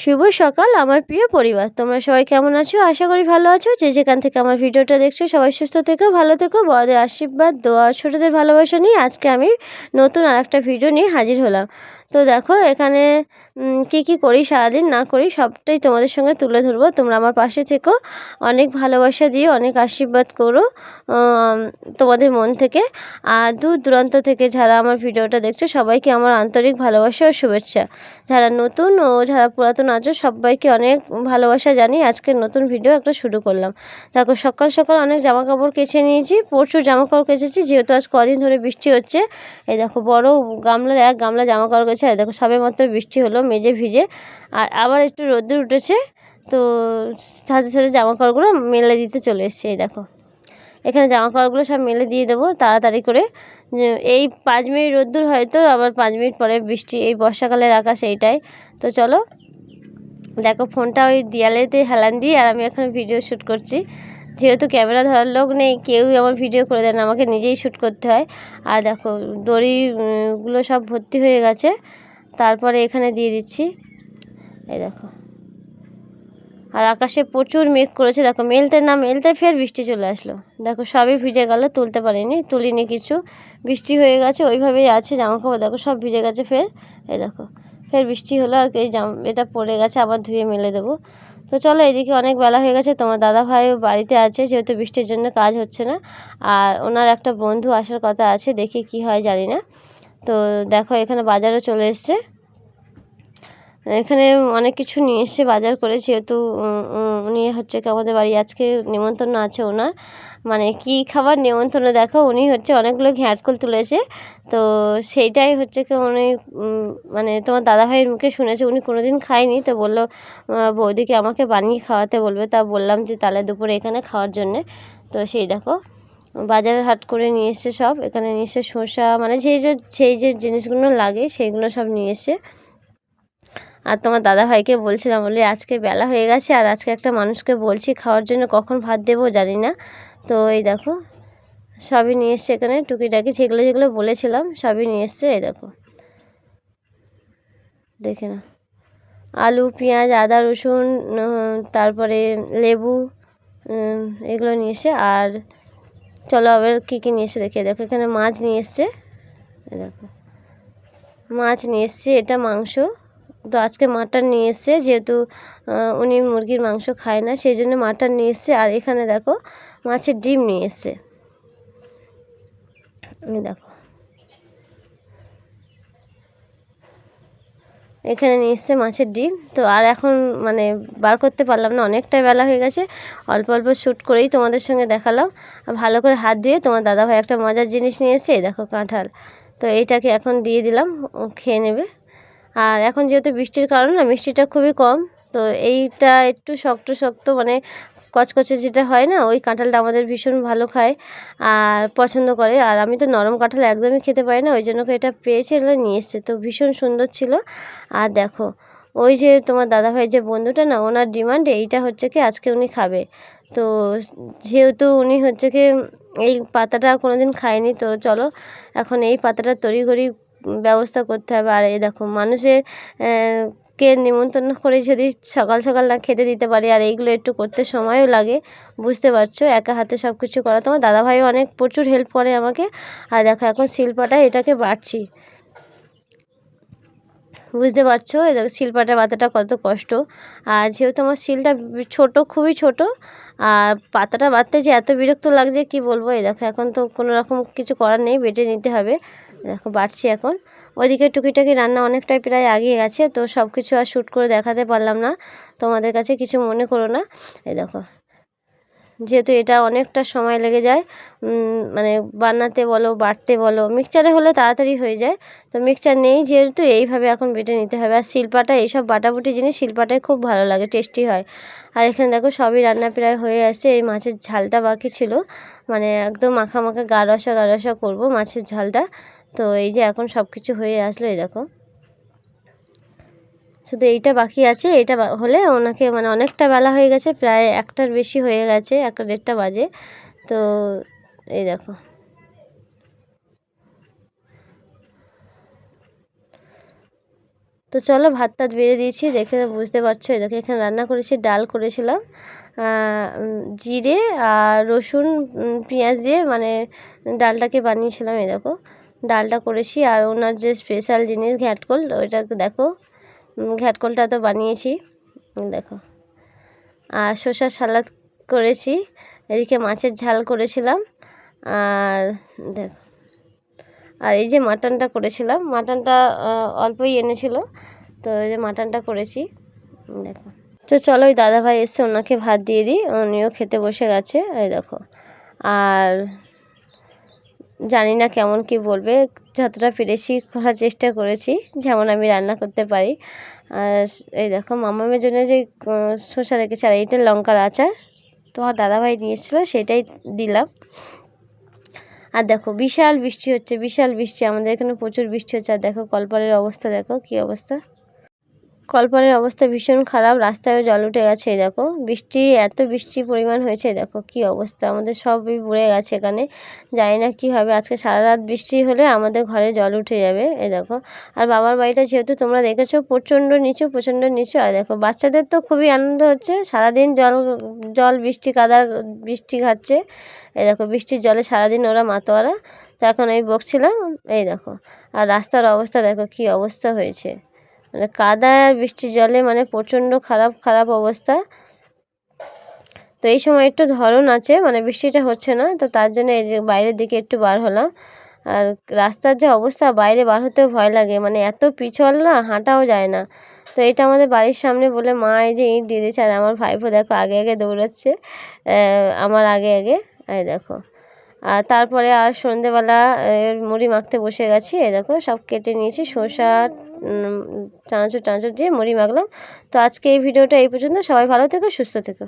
শুভ সকাল, আমার প্রিয় পরিবার। তোমরা সবাই কেমন আছো? আশা করি ভালো আছো। যে যেখান থেকে আমার ভিডিওটা দেখছ, সবাই সুস্থ থেকো, ভালো থেকো। বড়দের আশীর্বাদ, দোয়া, ছোটোদের ভালোবাসা নিয়ে আজকে আমি নতুন আর একটা ভিডিও নিয়ে হাজির হলাম। তো দেখো, এখানে কি কি করি সারাদিন না করি সবটাই তোমাদের সঙ্গে তুলে ধরবো। তোমরা আমার পাশে থেকো, অনেক ভালোবাসা দিয়ে অনেক আশীর্বাদ করো তোমাদের মন থেকে। আর দূর দূরান্ত থেকে যারা আমার ভিডিওটা দেখছ, সবাইকে আমার আন্তরিক ভালোবাসা ও শুভেচ্ছা। যারা নতুন ও যারা পুরাতন আছো, সবাইকে অনেক ভালোবাসা জানি আজকের নতুন ভিডিও একটা শুরু করলাম। দেখো, সকাল সকাল অনেক জামা কাপড় কেচে নিয়েছি, প্রচুর জামা কাপড় কেচেছি, যেহেতু আজ কদিন ধরে বৃষ্টি হচ্ছে। এই দেখো, বড় গামলার এক গামলা জামা কাপড় কেছে দেখো, সবে মাত্র বৃষ্টি হলো মেজে ভিজে। আর আবার একটু রোদ্দুর উঠেছে, তো সাথে সাথে জামা কাপড়গুলো মেলে দিতে চলে এসছে, এই দেখো। এখানে জামা কাপড়গুলো সব মেলে দিয়ে দেবো তাড়াতাড়ি করে। এই পাঁচ মিনিট রোদ্দুর হয়তো, আবার পাঁচ মিনিট পরে বৃষ্টি, এই বর্ষাকালের আকাশ এইটাই। তো চলো, দেখো, ফোনটা ওই দেয়ালেতে হেলান দিয়ে আর আমি এখন ভিডিও শ্যুট করছি। যেহেতু ক্যামেরা ধরার লোক নেই, কেউই আমার ভিডিও করে দেন আমাকে নিজেই শ্যুট করতে হয়। আর দেখো, দড়িগুলো সব ভর্তি হয়ে গেছে, তারপরে এখানে দিয়ে দিচ্ছি। এই দেখো। আর আকাশে প্রচুর মেঘ করেছে, দেখো, মেলতে না মেলতে ফের বৃষ্টি চলে আসলো। দেখো, সবই ভিজে গেল, তুলতে পারিনি, তুলিনি কিছু। বৃষ্টি হয়ে গেছে, ওইভাবেই আছে জামা কাপড় দেখো, সব ভিজে গেছে ফের। এই দেখো, ফের বৃষ্টি হলো, আর এই জাম, এটা পড়ে গেছে, আবার ধুয়ে মেলে দেবো। তো চলো এদিকে অনেক বেলা হয়ে গেছে, তোমার দাদা ভাই বাড়িতে আছে, যেহেতু বৃষ্টির জন্য কাজ হচ্ছে না। আর ওনার একটা বন্ধু আসার কথা আছে, দেখি কি হয়, জানি না। তো দেখো এখানে বাজারও চলে এসছে। এখানে অনেক কিছু নিয়ে এসে বাজার করে, যেহেতু উনি হচ্ছে কি আমাদের বাড়ি, আজকে নিমন্ত্রণ আছে ওনার। মানে কি খাবার নিমন্ত্রণ? দেখো, উনি হচ্ছে অনেকগুলো ঘ্যাটকল তুলেছে। তো সেইটাই হচ্ছে কি উনি মানে তোমার দাদাভাইয়ের মুখে শুনেছে। উনি কোনো দিন খায়নি, তো বলল বৌদিকে আমাকে বানিয়ে খাওয়াতে বলবে? তা বললাম যে, তাহলে দুপুরে এখানে খাওয়ার জন্যে। তো সেই দেখো, বাজার হাট করে নিয়ে এসছে সব। এখানে নিয়ে এসছে শসা মানে যেই যে সেই যে জিনিসগুলো লাগে, সেইগুলো সব নিয়ে এসছে। আর তোমার দাদাভাইকে বলছিলাম বলে আজকে বেলা হয়ে গেছে আর আজকে একটা মানুষকে বলছি খাওয়ার জন্য কখন ভাত দেবো জানি না। তো এই দেখো, সবই নিয়ে এসছে এখানে, টুকিটাকি যেগুলো যেগুলো বলেছিলাম সবই নিয়ে এসছে, এই দেখো। দেখে না আলু, পেঁয়াজ, আদা, রসুন তারপরে লেবু এগুলো নিয়ে এসে আর চলো আবার কী কী নিয়ে এসে দেখে দেখো এখানে মাছ নিয়ে এসছে। দেখো, মাছ নিয়ে এসছে, এটা মাংস। তো আজকে মাটন নিয়ে এসছে, যেহেতু উনি মুরগির মাংস খায় না, সেই জন্য মাটন নিয়ে এসছে। আর এখানে দেখো, মাছের ডিম নিয়ে এসছে। দেখো। এখানে নিয়ে এসছে মাছের ডিম। তো আর এখন মানে বার করতে পারলাম না, অনেকটাই বেলা হয়ে গেছে। অল্প অল্প শ্যুট করেই তোমাদের সঙ্গে দেখালাম। আর ভালো করে হাত দিয়ে তোমার দাদাভাই একটা মজার জিনিস নিয়ে দেখো কাঁঠাল। তো এইটাকে এখন দিয়ে দিলাম খেয়ে নেবে। আর এখন যেহেতু বৃষ্টির কারণ না, মিষ্টিটা খুবই কম, তো এইটা একটু শক্ত শক্ত মানে কচকচে যেটা হয় না, ওই কাঁঠালটা আমাদের ভীষণ ভালো খায় আর পছন্দ করে। আর আমি তো নরম কাঁঠাল একদমই খেতে পারি না, ওই জন্য এটা পেয়েছে, এগুলো নিয়ে এসছে, তো ভীষণ সুন্দর ছিল। আর দেখো, ওই যে তোমার দাদাভাই যে বন্ধুটা না, ওনার ডিমান্ড এইটা হচ্ছে কি, আজকে উনি খাবে। তো যেহেতু উনি হচ্ছে কি, এই পাতাটা কোনো দিন খায়নি, তো চলো, এখন এই পাতাটা তড়িঘড়ি ব্যবস্থা করতে হবে। আর এই দেখো, মানুষের কে নিমন্ত্রণ করে যদি সকাল সকাল না খেতে দিতে পারি, আর এইগুলো একটু করতে সময়ও লাগে, বুঝতে পারছ? একা হাতে সব কিছু করা। তোমার দাদাভাইও অনেক প্রচুর হেল্প করে আমাকে। আর দেখো, এখন শিল্পাটায় এটাকে বাড়ছি। বুঝতে পারছ? দেখো, শিলপাটার পাতাটা কত কষ্ট। আর যেহেতু আমার শিলটা ছোট, খুবই ছোট, আর পাতাটা বাড়তে যে এত বিরক্ত লাগছে, কি বলব? এই দেখো, এখন তো কোনো রকম কিছু করার নেই, বেটে নিতে হবে। দেখো, বাড়ছি এখন। ওইদিকে টুকিটাকি রান্না অনেকটাই প্রায় আগিয়ে গেছে, তো সব কিছু আর শ্যুট করে দেখাতে পারলাম না। তোমাদের কাছে কিছু মনে করো না। এই দেখো, যেহেতু এটা অনেকটা সময় লেগে যায় মানে বানাতে বলো বাটতে বলো মিক্সচারে হলে তাড়াতাড়ি হয়ে যায়। তো মিক্সচার নেই যেহেতু, এইভাবে এখন বেটে নিতে হবে। আর শিল্পাটা, এইসব বাটাবুটি জিনিস শিল্পাটাই খুব ভালো লাগে টেস্টি হয়। আর এখানে দেখো, সবই রান্না প্রায় হয়ে আসছে। এই মাছের ঝালটা বাকি ছিল। মানে একদম মাখা মাখা গা রসা গা রসা করব মাছের ঝালটা। তো এই যে এখন সব কিছু হয়ে আসলো, এই দেখো। শুধু এইটা বাকি আছে এটা হলে ওনাকে মানে অনেকটা বেলা হয়ে গেছে, প্রায় একটার বেশি হয়ে গেছে, একটা দেড়টা বাজে। তো এই দেখো। তো চলো ভাত টাত বেড়ে দিয়েছি, দেখে বুঝতে পারছ দেখো এখানে রান্না করেছি, ডাল করেছিলাম। জিরে আর রসুন পেঁয়াজ দিয়ে মানে ডালটাকে বানিয়েছিলাম, এই দেখো। ডালটা করেছি আর ওনার যে স্পেশাল জিনিস ঘ্যাটকল, ওইটা দেখো ঘ্যাটকলটা তো বানিয়েছি, দেখো। আর শসার সালাদ করেছি, এদিকে মাছের ঝাল করেছিলাম, আর দেখো। আর এই যে মাটনটা করেছিলাম, মাটনটা অল্পই এনেছিল, তো এই যে মাটনটা করেছি, দেখো। তো চলো, ওই দাদাভাই এসে ওনাকে ভাত দিয়ে দিই, উনিও খেতে বসে গেছে, এই দেখো। আর জানি না কেমন কি বলবে, যতটা পেরেছি করার চেষ্টা করেছি, যেমন আমি রান্না করতে পারি। আর এই দেখো মামা মামামের জন্য যে শসা রেখেছে আর এইটা লঙ্কার আচার, তোমার দাদাভাই নিয়ে এসেছিল সেটাই দিলাম। আর দেখো, বিশাল বৃষ্টি হচ্ছে, বিশাল বৃষ্টি, আমাদের এখানে প্রচুর বৃষ্টি হচ্ছে। আর দেখো কলপারের অবস্থা, দেখো কি অবস্থা। কলপারের অবস্থা ভীষণ খারাপ। রাস্তায়ও জল উঠে গেছে দেখো। বৃষ্টি, এত বৃষ্টি পরিমাণ হয়েছে দেখো কি অবস্থা। আমাদের সবই বুড়ে গেছে এখানে। জানি না কী হবে। আজকে সারা রাত বৃষ্টি হলে আমাদের ঘরে জল উঠে যাবে, এই দেখো। আর বাবার বাড়িটা যেহেতু তোমরা দেখেছ, প্রচণ্ড নিচু প্রচণ্ড নিচু। আর দেখো, বাচ্চাদের তো খুবই আনন্দ হচ্ছে। সারাদিন জল জল বৃষ্টি কাদার বৃষ্টি খাচ্ছে এই দেখো, বৃষ্টির জলে সারাদিন ওরা মাতোয়ারা। তো এখন আমি বকছিলাম, এই দেখো। আর রাস্তার অবস্থা দেখো কি অবস্থা হয়েছে। মানে কাদা আর বৃষ্টির জলে মানে প্রচণ্ড খারাপ খারাপ অবস্থা। তো এই সময় একটু ধরন আছে মানে বৃষ্টিটা হচ্ছে না, তো তার জন্য এই যে বাইরের দিকে একটু বার হলাম। আর রাস্তার যে অবস্থা, বাইরে বার হতেও ভয় লাগে মানে এত পিছল না, হাঁটাও যায় না। তো এটা আমাদের বাড়ির সামনে বলে মা এই যে ইট দিয়ে দিয়েছে, আর আমার ভাইপো দেখো আগে আগে দৌড়াচ্ছে আমার আগে আগে, এই দেখো। আর তারপরে আর সন্ধেবেলা মুড়ি মাখতে বসে গেছি। এ দেখো, সব কেটে নিয়েছি, শসা চানাচুর, টানাচুর দিয়ে মুড়ি মাখলাম। তো আজকে এই ভিডিওটা এই পর্যন্ত। সবাই ভালো থেকো, সুস্থ থেকো।